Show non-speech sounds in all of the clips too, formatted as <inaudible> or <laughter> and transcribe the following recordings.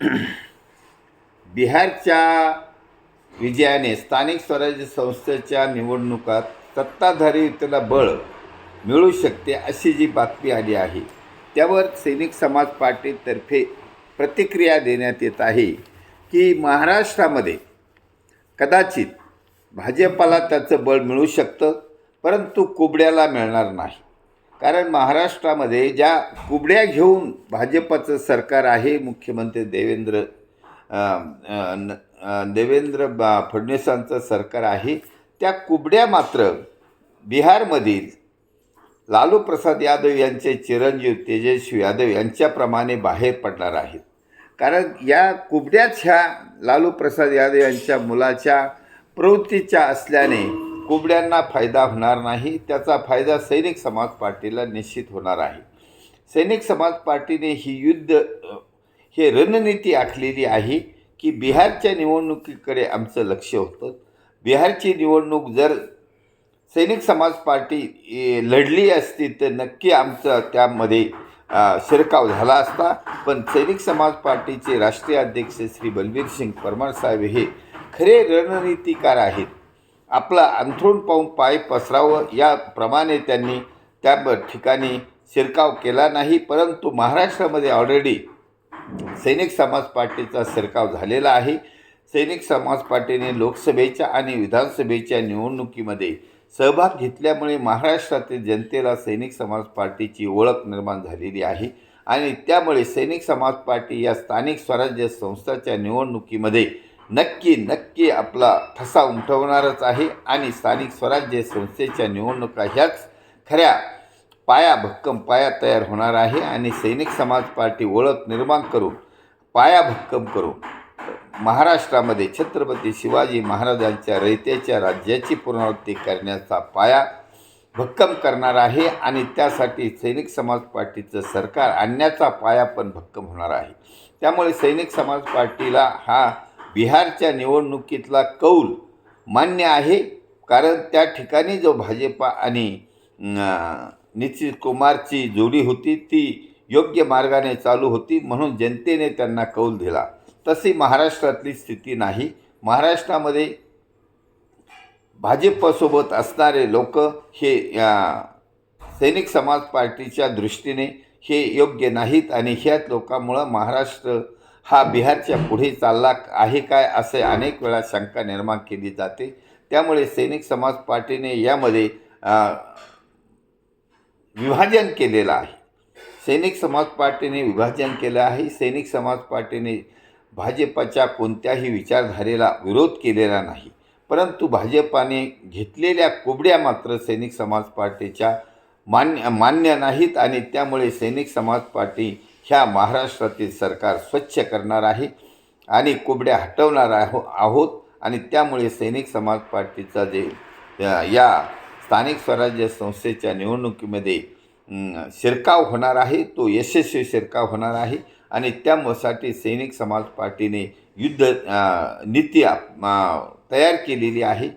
<clears throat> बिहारच्या विजयाने स्थानिक स्वराज्य संस्थेच्या निवडणुकात सत्ताधारी युतीला बळ मिळू शकते अशी जी बातमी आली आहे त्यावर सैनिक समाज पार्टीतर्फे प्रतिक्रिया देण्यात येत आहे की महाराष्ट्रामध्ये कदाचित भाजपाला त्याचं बळ मिळू शकतं परंतु कुबड्याला मिळणार नाही. कारण महाराष्ट्रामध्ये ज्या कुबड्या घेऊन भाजपाचं सरकार आहे मुख्यमंत्री देवेंद्र न- देवेंद्र बा फडणवीसांचं सरकार आहे त्या कुबड्या मात्र बिहारमधील लालू प्रसाद यादव यांचे चिरंजीव तेजस्वी यादव यांच्याप्रमाणे बाहेर पडणार आहेत. कारण या कुबड्याच ह्या लालू प्रसाद यादव यांच्या मुलाच्या प्रवृत्तीच्या असल्याने कोंबड्यांना फायदा होणार नाही त्याचा फायदा सैनिक समाज पार्टीला निश्चित होणार आहे. सैनिक समाज पार्टीने ही युद्ध हे रणनीती आखलेली आहे की बिहारच्या निवडणुकीकडे आमचं लक्ष होतं. बिहारची निवडणूक जर सैनिक समाज पार्टी लढली असती तर नक्की आमचं त्यामध्ये शिरकाव झाला असता. पण सैनिक समाज पार्टीचे राष्ट्रीय अध्यक्ष श्री बलबीर सिंग परमार साहेब हे खरे रणनीतिकार आहेत. आपला अंथरूण पाहून पाय पसरावं. याप्रमाणे त्यांनी त्या ठिकाणी शिरकाव केला नाही परंतु महाराष्ट्रामध्ये ऑलरेडी सैनिक समाज पार्टीचा शिरकाव झालेला आहे. सैनिक समाज पार्टीने लोकसभेच्या आणि विधानसभेच्या निवडणुकीमध्ये सहभाग घेतल्यामुळे महाराष्ट्रातील जनतेला सैनिक समाज पार्टीची ओळख निर्माण झालेली आहे आणि त्यामुळे सैनिक समाज पार्टी या स्थानिक स्वराज्य संस्थाच्या निवडणुकीमध्ये नक्की नक्की आपला ठसा उमटवणारच आहे आणि स्थानिक स्वराज्य संस्थेच्या निवडणुका ह्याच खऱ्या पाया भक्कम पाया तयार होणार आहे आणि सैनिक समाज पार्टी ओळख निर्माण करून पाया भक्कम करून महाराष्ट्रामध्ये छत्रपती शिवाजी महाराजांच्या रयतेच्या राज्याची पुनरावृत्ती करण्याचा पाया भक्कम करणार आहे आणि त्यासाठी सैनिक समाज पार्टीचं सरकार आणण्याचा पाया पण भक्कम होणार आहे. त्यामुळे सैनिक समाज पार्टीला हा बिहारच्या निवडणुकीतला कौल मान्य आहे कारण त्या ठिकाणी जो भाजपा आणि नितीश कुमारची जोडी होती ती योग्य मार्गाने चालू होती म्हणून जनतेने त्यांना कौल दिला. तशी महाराष्ट्रातली स्थिती नाही. महाराष्ट्रामध्ये भाजपसोबत असणारे लोक हे सैनिक समाज पार्टीच्या दृष्टीने हे योग्य नाहीत आणि ह्याच लोकांमुळं महाराष्ट्र हा बिहारच्या पुढे चालला आहे काय असे अनेक वेळा शंका निर्माण केली जाते. त्यामुळे सैनिक समाज पार्टीने यामध्ये विभाजन केलेलं आहे. सैनिक समाज पार्टीने विभाजन केलं आहे. सैनिक समाज पार्टीने भाजपाच्या कोणत्याही विचारधारेला विरोध केलेला नाही. परंतु भाजपाने घेतलेल्या कोबड्या मात्र सैनिक समाज पार्टीच्या मान्य मान्य नाहीत आणि त्यामुळे सैनिक समाज पार्टी ह्या महाराष्ट्रातील सरकार स्वच्छ करणार आहे आणि कुबड्या हटवणार आहो आहोत आणि त्यामुळे सैनिक समाज पार्टीचा जे या स्थानिक स्वराज्य संस्थेच्या निवडणुकीमध्ये शिरकाव होणार आहे तो यशस्वी शिरकाव होणार आहे आणि त्यासाठी सैनिक समाज पार्टीने युद्ध नीती तयार केलेली आहे.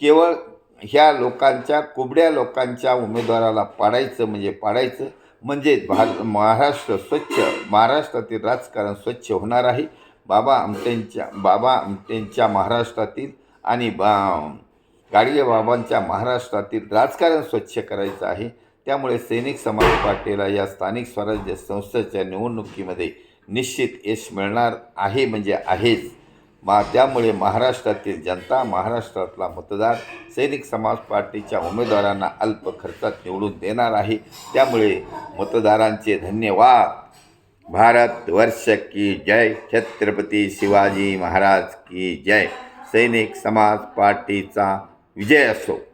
केवळ ह्या लोकांच्या कुबड्या लोकांच्या उमेदवाराला पाडायचं म्हणजे पाडायचं म्हणजे भा महाराष्ट्र स्वच्छ महाराष्ट्रातील राजकारण स्वच्छ होणार आहे. बाबा आमटेंच्या बाबा आमटेंच्या महाराष्ट्रातील आणि बा गाडगेबाबांच्या महाराष्ट्रातील राजकारण स्वच्छ करायचं आहे. त्यामुळे सैनिक समाज पार्टीला या स्थानिक स्वराज्य संस्थेच्या निवडणुकीमध्ये निश्चित यश मिळणार आहे म्हणजे आहेच. मा त्यामुळे महाराष्ट्रातील जनता महाराष्ट्रातला मतदार सैनिक समाज पार्टीच्या उमेदवारांना अल्प खर्चात निवडून देणार आहे. त्यामुळे मतदारांचे धन्यवाद. भारत वर्ष की जय. छत्रपती शिवाजी महाराज की जय. सैनिक समाज पार्टीचा विजय असो.